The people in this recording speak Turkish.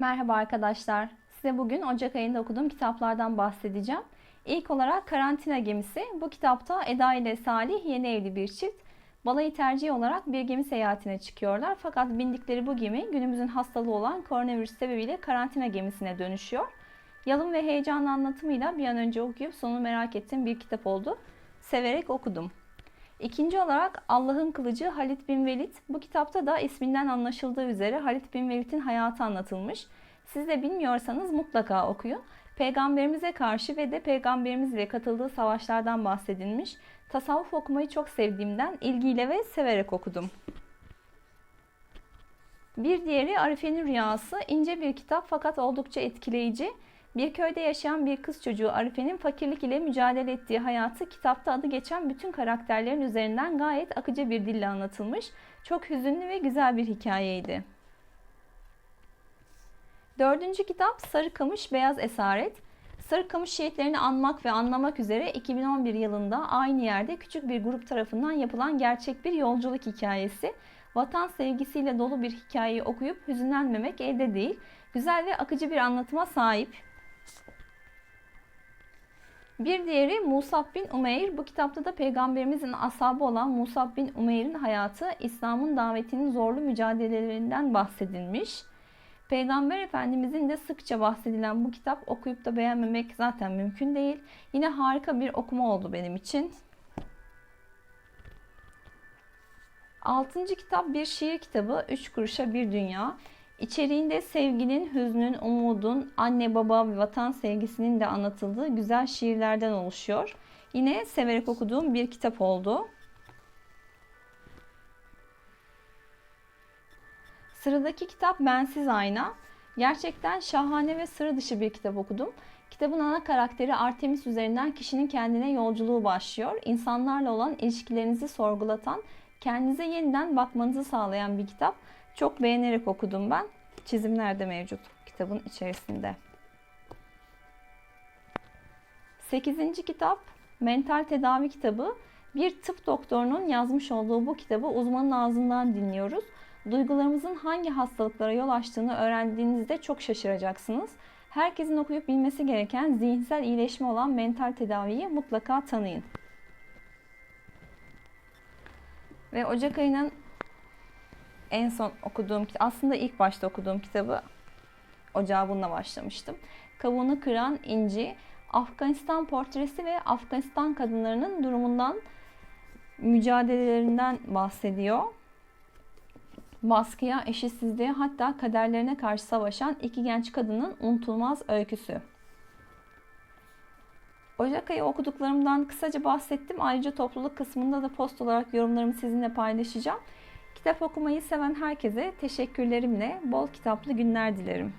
Merhaba arkadaşlar. Size bugün Ocak ayında okuduğum kitaplardan bahsedeceğim. İlk olarak Karantina Gemisi. Bu kitapta Eda ile Salih yeni evli bir çift. Balayı tercihi olarak bir gemi seyahatine çıkıyorlar. Fakat bindikleri bu gemi günümüzün hastalığı olan koronavirüs sebebiyle karantina gemisine dönüşüyor. Yalın ve heyecanlı anlatımıyla bir an önce okuyup sonunu merak ettiğim bir kitap oldu. Severek okudum. İkinci olarak Allah'ın Kılıcı Halit bin Velid. Bu kitapta da isminden anlaşıldığı üzere Halit bin Velid'in hayatı anlatılmış. Siz de bilmiyorsanız mutlaka okuyun. Peygamberimize karşı ve de peygamberimiz ile katıldığı savaşlardan bahsedilmiş. Tasavvuf okumayı çok sevdiğimden ilgiyle ve severek okudum. Bir diğeri Arife'nin Rüyası. ince bir kitap fakat oldukça etkileyici. Bir köyde yaşayan bir kız çocuğu Arife'nin fakirlik ile mücadele ettiği hayatı kitapta adı geçen bütün karakterlerin üzerinden gayet akıcı bir dille anlatılmış. Çok hüzünlü ve güzel bir hikayeydi. Dördüncü kitap Sarıkamış Beyaz Esaret. Sarıkamış şehitlerini anmak ve anlamak üzere 2011 yılında aynı yerde küçük bir grup tarafından yapılan gerçek bir yolculuk hikayesi. Vatan sevgisiyle dolu bir hikayeyi okuyup hüzünlenmemek elde değil. Güzel ve akıcı bir anlatıma sahip. Bir diğeri Musab bin Umeyr. Bu kitapta da peygamberimizin ashabı olan Musab bin Umeyr'in hayatı, İslam'ın davetinin zorlu mücadelelerinden bahsedilmiş. Peygamber Efendimizin de sıkça bahsedilen bu kitap okuyup da beğenmemek zaten mümkün değil. Yine harika bir okuma oldu benim için. Altıncı kitap bir şiir kitabı. Üç kuruşa bir dünya. İçeriğinde sevginin, hüznün, umudun, anne baba ve vatan sevgisinin de anlatıldığı güzel şiirlerden oluşuyor. Yine severek okuduğum bir kitap oldu. Sıradaki kitap Bensiz Ayna. Gerçekten şahane ve sıra dışı bir kitap okudum. Kitabın ana karakteri Artemis üzerinden kişinin kendine yolculuğu başlıyor. İnsanlarla olan ilişkilerinizi sorgulatan, kendinize yeniden bakmanızı sağlayan bir kitap. Çok beğenerek okudum ben. Çizimler de mevcut kitabın içerisinde. Sekizinci kitap Mental Tedavi Kitabı. Bir tıp doktorunun yazmış olduğu bu kitabı uzmanın ağzından dinliyoruz. Duygularımızın hangi hastalıklara yol açtığını öğrendiğinizde çok şaşıracaksınız. Herkesin okuyup bilmesi gereken zihinsel iyileşme olan mental tedaviyi mutlaka tanıyın. Ve Ocak ayının en son okuduğum aslında ilk başta okuduğum kitabı Ocağı bununla başlamıştım. Kavuğunu kıran inci, Afganistan portresi ve Afganistan kadınlarının durumundan mücadelelerinden bahsediyor. Baskıya, eşitsizliğe hatta kaderlerine karşı savaşan iki genç kadının unutulmaz öyküsü. Ocak ayı okuduklarımdan kısaca bahsettim. Ayrıca topluluk kısmında da post olarak yorumlarımı sizinle paylaşacağım. Kitap okumayı seven herkese teşekkürlerimle bol kitaplı günler dilerim.